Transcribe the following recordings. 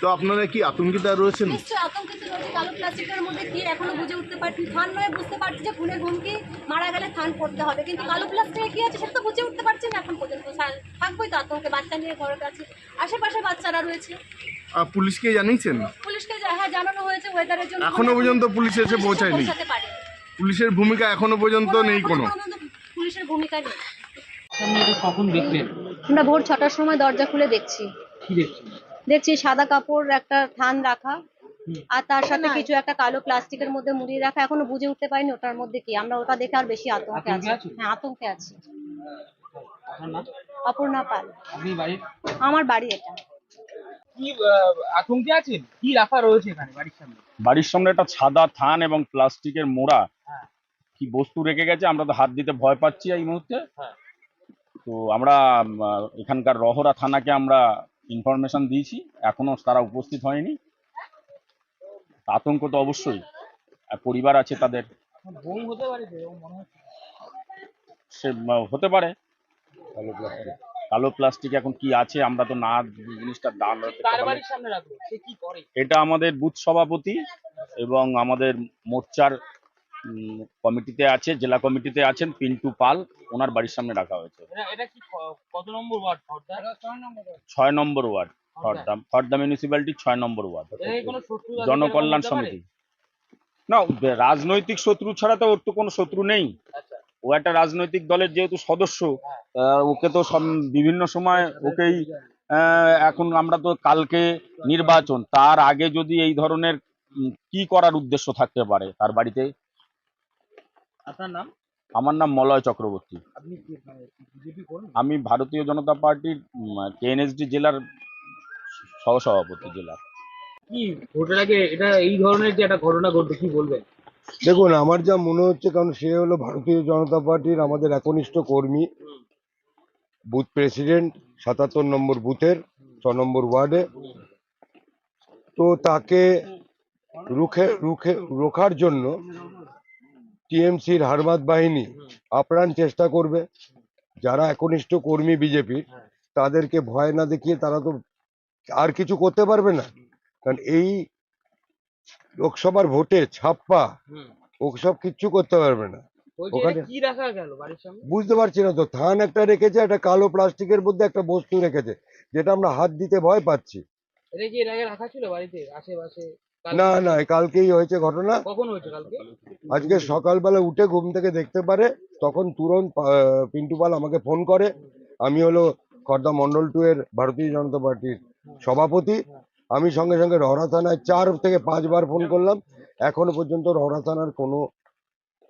তো আপনারা কি আতঙ্কিত রয়েছেন? নিশ্চয়ই আতঙ্কিত রয়েছে। কালো প্লাস্টিকের মধ্যে কি এখনও বুঝে উঠতে পারছি থান নয় বুঝতে পারছি যে খুনের হুমকি মারা গেলে থান পড়তে হবে। কিন্তু কালো প্লাস্টিকে কি আছে সেটা তো বুঝে উঠতে পারছি না এখন পর্যন্ত। থাকবোই তো আতঙ্কে বাচ্চা নিয়ে ঘরের কাছে আশেপাশে বাচ্চারা রয়েছে। পুলিশকে জানিয়েছেন? পুলিশকে যা- হ্যাঁ জানানো হয়েছে ওয়েদারের জন্য। এখনও পর্যন্ত পুলিশ এসে পৌঁছায়নি। পৌঁছাতে পারেনি। পুলিশের ভূমিকা এখনও পর্যন্ত নেই কোনো। পুলিশের ভূমিকা নেই। সামনে এটা কখন দেখলেন? আমরা ভোর ছটার সময় দরজা খুলে দেখছি। দেখছি। সাদা কাপড় একটা থান রাখা। আর তার সাথে কিছু একটা কালো প্লাস্টিকের মধ্যে মুড়িয়ে রাখা। এখনও বুঝে উঠতে পারিনি ওটার মধ্যে কি। আমরা ওটা দেখে আর বেশি আতঙ্কে আছি। আতঙ্কে হ্যাঁ আতঙ্কে আছি। অপর্ণা পাল। আমার বাড়ি এটা। আতঙ্কে আছেন? কি রাখা রয়েছে এখানে বাড়ির সামনে? বাড়ির সামনে একটা সাদা থান এবং প্লাস্টিকের মোড়া। হ্যাঁ। কি বস্তু রেখে গেছে? আমরা তো হাত দিতে ভয় পাচ্ছি এই মুহূর্তে। হ্যাঁ। তো আমরা এখানকার রহরা থানাকে আমরা ইনফরমেশন দিয়েছি। এখনও তারা উপস্থিত হয়নি। আতঙ্ক তো অবশ্যই। আর পরিবার আছে তাদের। সে হতে পারে। কালো প্লাস্টিক এখন কি আছে আমরা তো না জিনিসটার দাম এটা আমাদের বুথ সভাপতি এবং আমাদের মোর্চার কমিটিতে আছে জেলা কমিটিতে আছেন পিন্টু পাল ওনার বাড়ির সামনে রাখা হয়েছে। এটা এটা কি ক- কত নম্বর ওয়ার্ড? খড়দা ছয় নম্বর ওয়ার্ড। খড়দা খড়দা মিউনিসিপ্যালিটি ছয় নম্বর ওয়ার্ড। জনকল্যাণ? সমিতি। না রাজনৈতিক শত্রু ছাড়া তো ওর তো কোনো শত্রু নেই। আচ্ছা। ও একটা রাজনৈতিক দলের যেহেতু সদস্য আহ, ওকে তো বিভিন্ন সময় ওকেই আহ, এখন আমরা তো কালকে নির্বাচন। তার আগে যদি এই ধরনের কি করার উদ্দেশ্য থাকতে পারে তার বাড়িতে? আপনার নাম? আমার নাম মলয় চক্রবর্তী। আপনি কি বিজেপি করুন আমি ভারতীয় জনতা পার্টির কেএনএসডি জেলার সহসভাপতি জেলার কি ভোটের আগে এটা এই ধরনের যে একটা ঘটনা ঘটবে কি বলবেন? দেখুন আমার যা মনে হচ্ছে কারণ সে হলো ভারতীয় জনতা পার্টির আমাদের একনিষ্ঠ কর্মী। বুথ প্রেসিডেন্ট সাতাত্তর নম্বর বুথের ছ নম্বর ওয়ার্ডে। তো তাকে রুখে রুখে রোখার জন্য টিএমসির হারমাত বাহিনী আপ্রাণ চেষ্টা করবে। যারা একনিষ্ঠ কর্মী বিজেপি তাদেরকে ভয় না দেখিয়ে তারা তো আর কিছু করতে পারবে না। কারণ এই লোকসভার ভোটে ছাপ্পা ওসব কিচ্ছু করতে পারবে না। ওখানে- বুঝতে পারছি না তো। থান একটা রেখেছে একটা কালো প্লাস্টিকের মধ্যে একটা বস্তু রেখেছে যেটা আমরা হাত দিতে ভয় পাচ্ছি। এটা কি এর আগে রাখা ছিল বাড়িতে আশেপাশে? না না কালকেই হয়েছে ঘটনা। কখন হয়েছে কালকে? আজকে সকালবেলা উঠে ঘুম থেকে দেখতে পারে তখন তুরন্ত পিন্টু পাল আমাকে ফোন করে। আমি হলো খর্দা মন্ডল টু এর ভারতীয় জনতা পার্টির সভাপতি। আমি সঙ্গে সঙ্গে রহরা থানায় চার থেকে পাঁচবার ফোন করলাম। এখনও পর্যন্ত রহরা থানার কোনো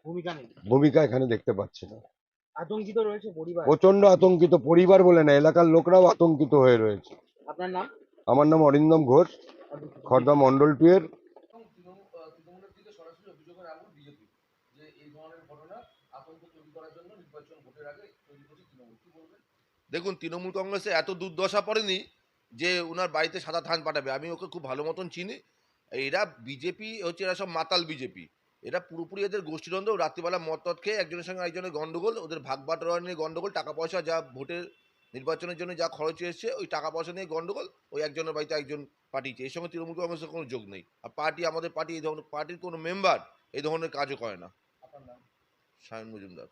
ভূমিকা ভূমিকা এখানে দেখতে পাচ্ছি না। আতঙ্কিত রয়েছে পরিবার? প্রচণ্ড আতঙ্কিত পরিবার বলে না এলাকার লোকরাও আতঙ্কিত হয়ে রয়েছে। আপনার নাম? আমার নাম অরিন্দম ঘোষ। খর্দা মন্ডল টু এর দেখুন তৃণমূল কংগ্রেসে এত দুর্দশা পড়েনি যে ওনার বাড়িতে সাদা ধান পাঠাবে। আমি ওকে খুব ভালো মতন চিনি। এরা বিজেপি হচ্ছে এরা সব মাতাল বিজেপি। এরা পুরোপুরি এদের গোষ্ঠীদ্বন্দ্ব। রাত্রিবেলা মদ টদ খেয়ে একজনের সঙ্গে একজনের গন্ডগোল ওদের ভাগ বাটোয়ারা নিয়ে গন্ডগোল টাকা পয়সা যা ভোটের নির্বাচনের জন্য যা খরচ হয়েছে ওই টাকা পয়সা নিয়ে গন্ডগোল ওই একজনের বাড়িতে একজন পাঠিয়েছে। এই সঙ্গে তৃণমূল কংগ্রেসের কোনো যোগ নেই। আর পার্টি আমাদের পার্টি এই ধরনের পার্টির কোনো মেম্বার এই ধরনের কাজও করে না। সায়ন মজুমদার।